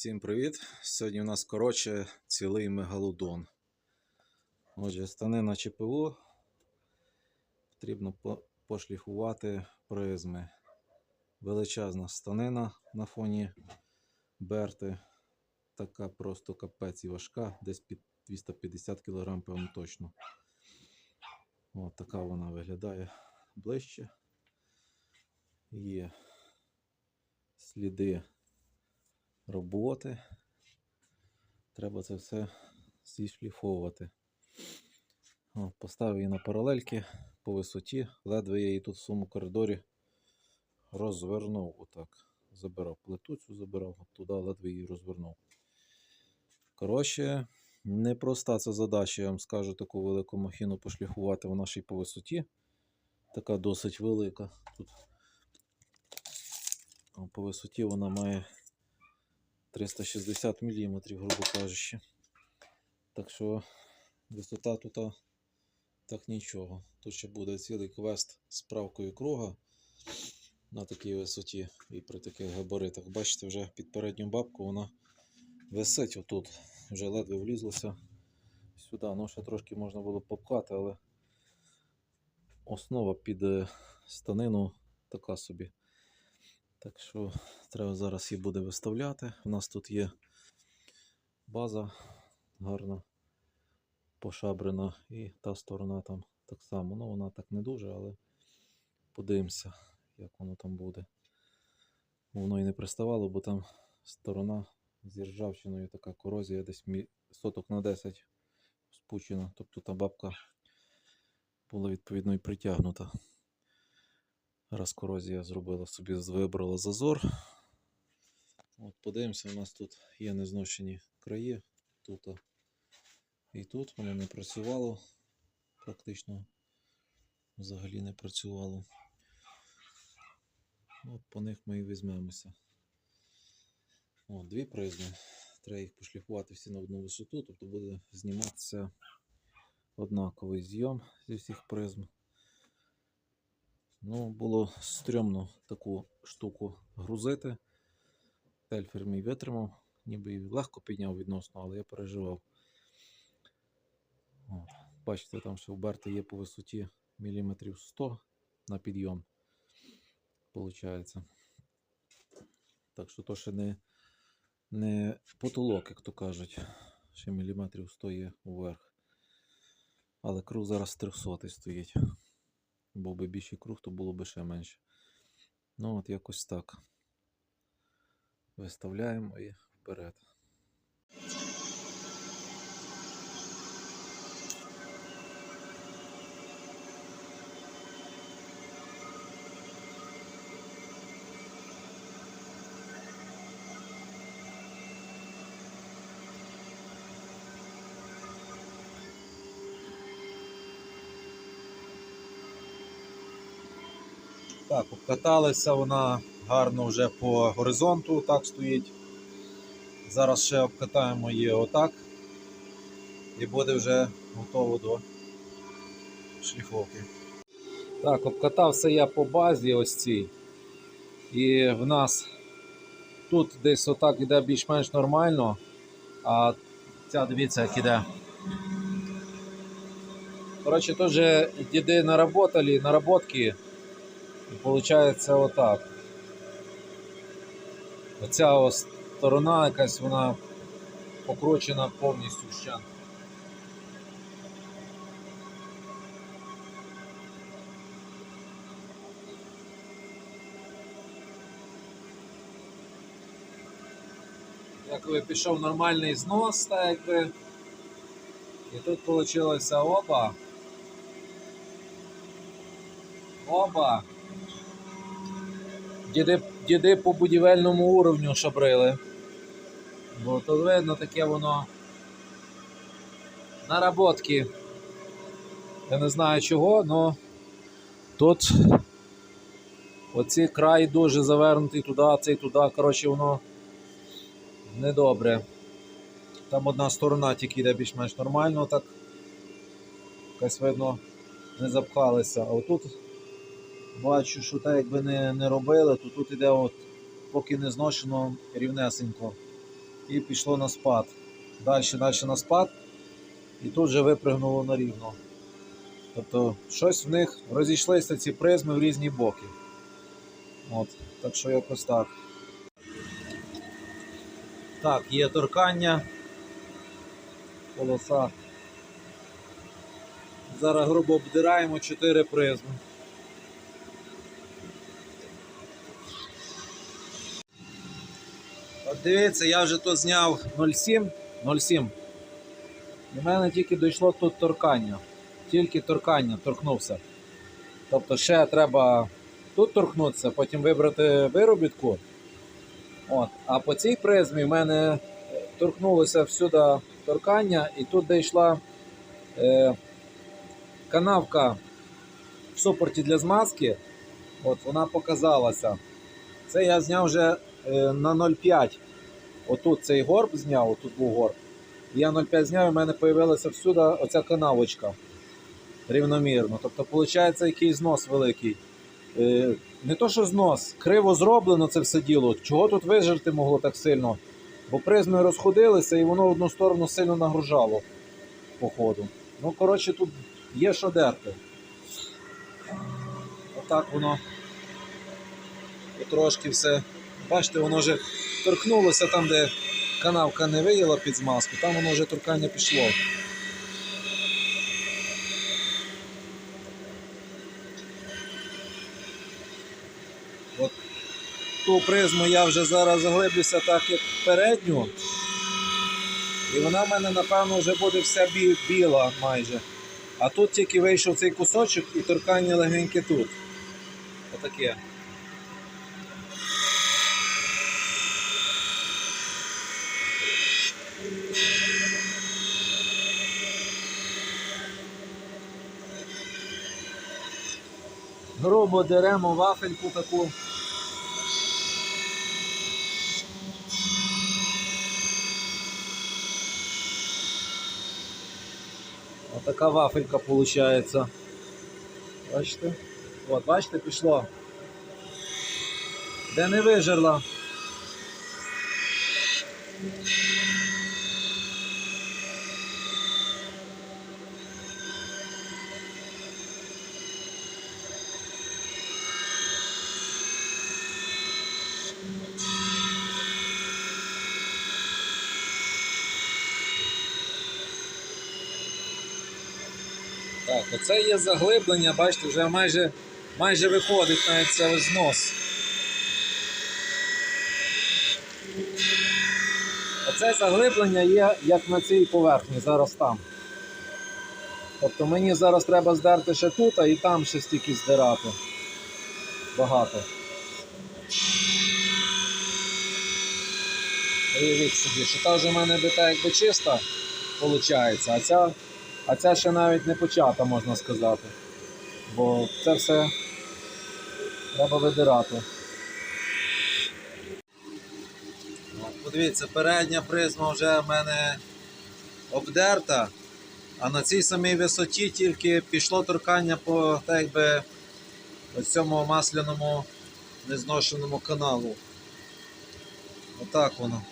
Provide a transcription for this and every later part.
Всім привіт! Сьогодні у нас коротше цілий мегалодон. Отже, станина ЧПУ. Потрібно пошліфувати призми. Величезна станина на фоні берти. Така просто капець і важка, десь під 250 кг, певно точно. От така вона виглядає ближче. Є сліди роботи. Треба це все зішліфовувати. О, поставив її на паралельки по висоті. Ледве я її тут в своєму коридорі розвернув. Отак. Забирав плиту цю забирав, от туди ледве її розвернув. Коротше, непроста ця задача, я вам скажу, таку велику махіну пошліфувати вона ще й по висоті. Така досить велика. Тут по висоті вона має 360 мм, грубо кажучи. Так що висота тут так нічого. Тут ще буде цілий квест з правкою круга на такій висоті і при таких габаритах. Бачите, вже під передню бабку вона висить отут. Вже ледве влізлося сюди. Ну, ще трошки можна було попкати, але основа під е, станину така собі. Так що треба зараз її буде виставляти. У нас тут є база гарна, пошабрена, і та сторона там так само. Ну, вона так не дуже, але подивимося, як воно там буде. Воно і не приставало, бо там сторона зі ржавчиною така корозія десь соток на 10 спучена. Тобто та бабка була відповідно і притягнута. Раз корозія зробила собі, вибрала зазор. От подивимося, у нас тут є незношені краї. Тут і тут воно не працювало. Практично взагалі не працювало. От по них ми і візьмемося. От, дві призми. Треба їх пошліфувати всі на одну висоту, тобто буде зніматися однаковий зйом зі всіх призм. Ну, було стрьомно таку штуку грузити. Тельфер мій витримав, ніби легко підняв відносно, але я переживав. От. Бачите, там ще в Берти є по висоті міліметрів 100 на підйом. Получається. Так що то ще не, не потолок, як то кажуть. Ще міліметрів 100 є вверх. Але круг зараз 300 стоїть. Був би більший круг, то було б ще менше. Ну, от якось так. Виставляємо і вперед. Так, обкаталася вона гарно вже по горизонту, так стоїть. Зараз ще обкатаємо її отак. І буде вже готово до шліфовки. Так, обкатався я по базі ось цій. І в нас тут десь отак іде більш-менш нормально. А ця дивіться, як іде. Коротше, же діди наработали, наработки. І виходить отак. Оця сторона якась вона покручена повністю вщент. Якби пішов нормальний знос, так якби. І тут вийшло оба. Оба. Діди, діди по будівельному уровню шабрили. Бо тут видно таке воно наработки. Я не знаю чого, але тут оцей край дуже завернутий туди, цей туди. Коротше, воно недобре. Там одна сторона тільки йде більш-менш нормально, так якось видно не запхалися. А отут бачу, що так якби не, не робили, то тут іде от, поки не зношено рівнесенько. і пішло на спад. Далі, далі на спад, і тут вже випригнуло на рівно. Тобто щось в них розійшлися ці призми в різні боки. От, так що якось так. Так, є торкання. Полоса. Зараз грубо обдираємо 4 призми. От дивіться, я вже тут зняв 0,7. 0,7. І в мене тільки дійшло тут торкання. Тільки торкання торкнувся. Тобто ще треба тут торкнутися, потім вибрати виробітку. От. А по цій призмі в мене торкнулося всюди торкання, і тут де йшла е, канавка в супорті для змазки. От вона показалася. Це я зняв вже е, на 0,5. Отут цей горб зняв, отут був горб. Я 0,5 зняв, і в мене з'явилася всюди оця канавочка рівномірно. Тобто, виходить, якийсь знос великий. Е, не то, що знос, криво зроблено це все діло. Чого тут вижерти могло так сильно? Бо призми розходилися і воно в одну сторону сильно нагружало по ходу. Ну, коротше, тут є що дерти. Отак воно потрошки все. Бачите, воно вже торкнулося там, де канавка не виїла під змазку, там воно вже торкання пішло. От ту призму я вже зараз заглиблюся так, як передню. І вона в мене, напевно, вже буде вся бі- біла майже. А тут тільки вийшов цей кусочок і торкання легеньке тут. Отаке. Грубо деремо вафельку таку. Отака вафелька виходить. Бачите? От, бачите, пішло. Де не вижерла. Так, оце є заглиблення, бачите, вже майже, майже виходить навіть це ось знос. Оце заглиблення є як на цій поверхні, зараз там. Тобто мені зараз треба здерти ще тут, а і там ще стільки здирати. Багато. Уявіть собі, що та вже в мене би так якби чиста виходить, а ця а ця ще навіть не почата, можна сказати. Бо це все треба видирати. От, Подивіться, передня призма вже в мене обдерта, а на цій самій висоті тільки пішло торкання по так ось цьому масляному незношеному каналу. Отак воно.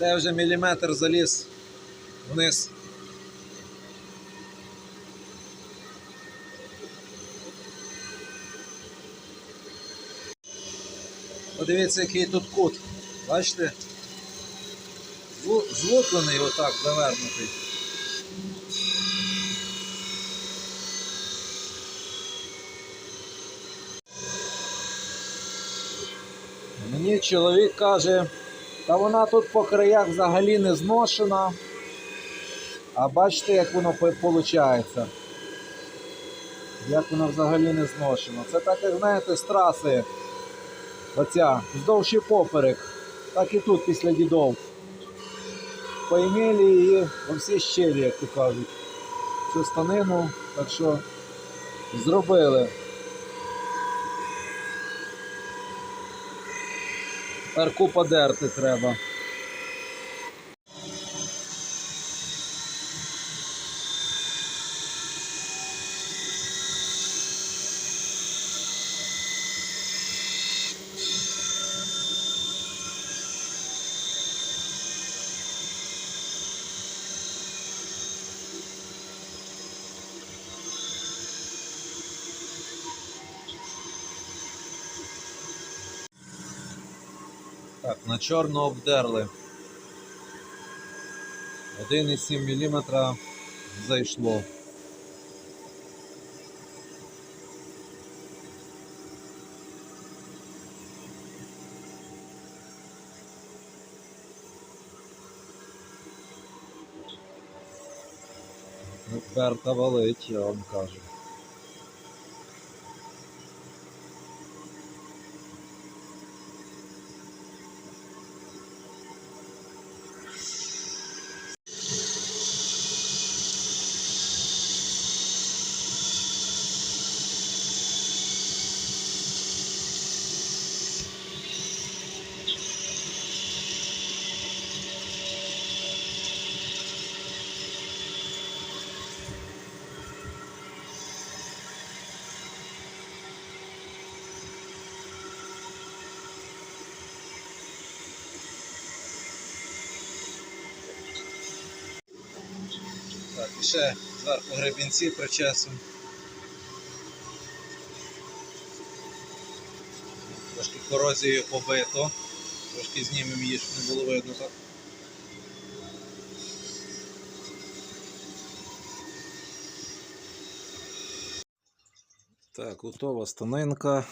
Це вже міліметр заліз вниз. Подивіться, який тут кут. Бачите? Зву- Злуплений отак завернутий. Мені чоловік каже, та вона тут по краях взагалі не зношена. А бачите, як воно виходить. Як воно взагалі не зношено. Це так, як знаєте, з траси. Оця, вздовж і поперек. Так і тут після дідов. Поімели її во всі щелі, як то кажуть. Цю станину, так що зробили. Тепер подерти дерти треба. Так, на чорно обдерли. 1,7 мм зайшло. Берта валить, я вам кажу. Ще зверху гребінці причесуємо. Трошки корозією побито. Трошки знімемо її, щоб не було видно так. Так, готова станинка.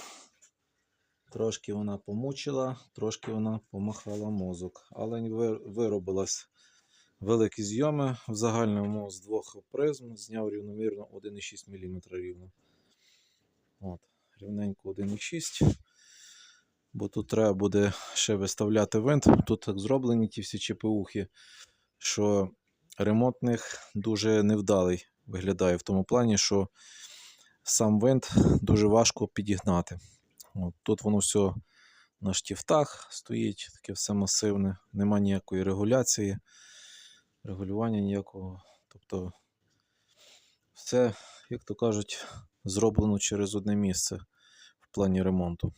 Трошки вона помучила, трошки вона помахала мозок, але виробилась великі зйоми. В загальному з двох призм зняв рівномірно 1,6 мм рівно. От, рівненько 1,6. Бо тут треба буде ще виставляти винт. Тут так зроблені ті всі ЧПУхи, що ремонт них дуже невдалий виглядає в тому плані, що сам винт дуже важко підігнати. От, тут воно все на штифтах стоїть, таке все масивне, нема ніякої регуляції, регулювання ніякого. Тобто все, як то кажуть, зроблено через одне місце в плані ремонту.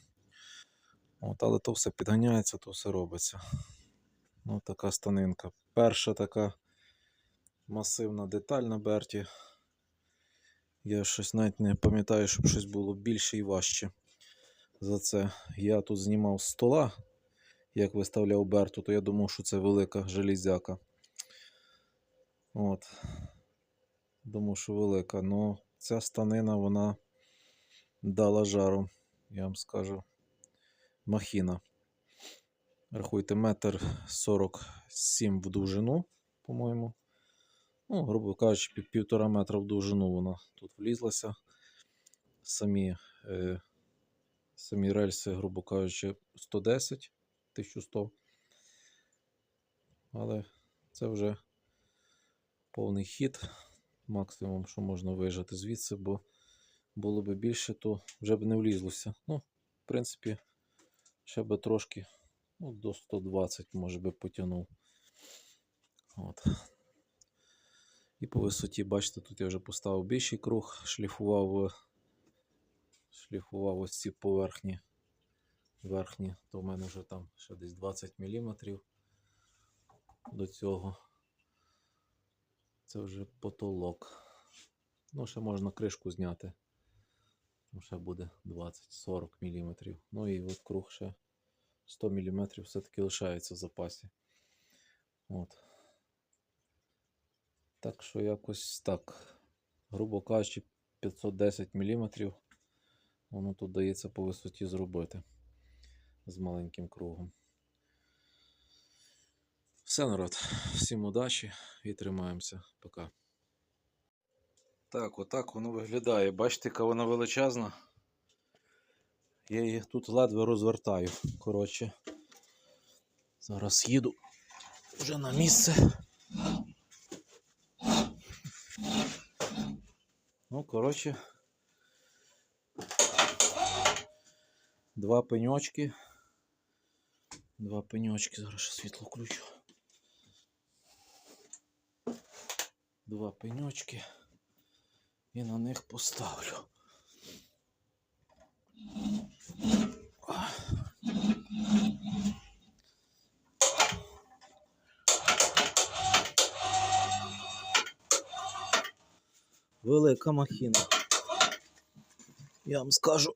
От, але то все підганяється, то все робиться. Ну, така станинка. Перша така масивна деталь на Берті. Я щось навіть не пам'ятаю, щоб щось було більше і важче за це. Я тут знімав стола, як виставляв Берту, то я думав, що це велика железяка. От. Думав, що велика. Ну, ця станина, вона дала жару, я вам скажу. Махіна. Рахуйте, метр 47 в довжину, по-моєму. Ну, грубо кажучи, пів- півтора метра в довжину вона тут влізлася. Самі, е, самі рельси, грубо кажучи, 110, 1100. Але це вже повний хід. Максимум, що можна виїжджати звідси, бо було б більше, то вже б не влізлося. Ну, в принципі, ще би трошки, ну, до 120, може би потягнув. От. І по висоті, бачите, тут я вже поставив більший круг, шліфував, е, шліфував ось ці поверхні верхні, то в мене вже там ще десь 20 мм до цього. Це вже потолок. Ну, ще можна кришку зняти. Ще буде 20-40 мм. Ну і от круг ще 100 мм все-таки лишається в запасі. От. Так що якось так. Грубо кажучи, 510 мм. Воно тут дається по висоті зробити з маленьким кругом. Все, народ. Всім удачі і тримаємося. Пока. Так, отак воно виглядає. Бачите, яка вона величезна. Я її тут ледве розвертаю. Коротше. Зараз їду вже на місце. Ну, коротше. Два пеньочки. Два пеньочки. Зараз ще світло включу. Два пеньочки. І на них поставлю. Велика махіна. Я вам скажу.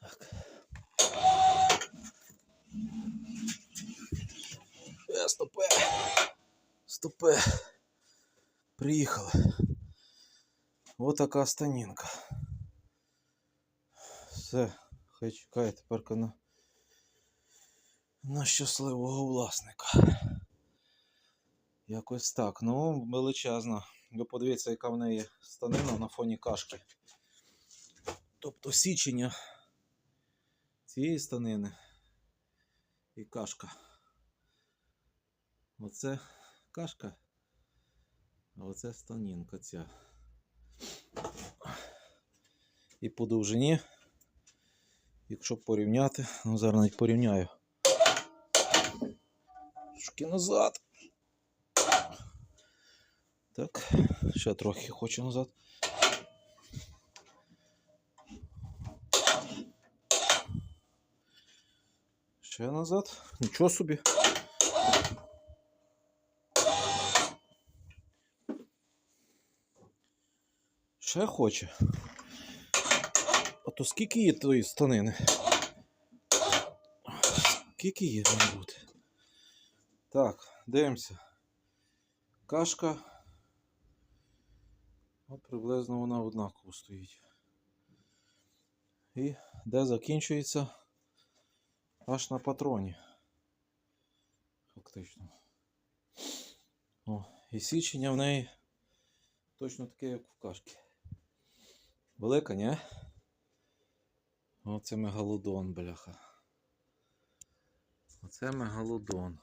Так. ДТП. Приїхали. Ось така станінка. Все, хай чекає тепер на, на щасливого власника. Якось так. Ну, величезна. Ви подивіться, яка в неї станина на фоні кашки. Тобто січення цієї станини і кашка. Оце кашка, а оце станінка ця. І по довжині, якщо порівняти, ну зараз навіть порівняю. Трошки назад. Так, ще трохи хочу назад. Ще назад. Нічого собі. Ще хоче. А то скільки є тої станини? Скільки є має бути? Так, дивимося. Кашка. От приблизно вона однаково стоїть. І де закінчується? Аж на патроні. Фактично. О, і січення в неї точно таке, як в кашки. Велика, ні? Оце мегалодон, бляха. Оце мегалодон.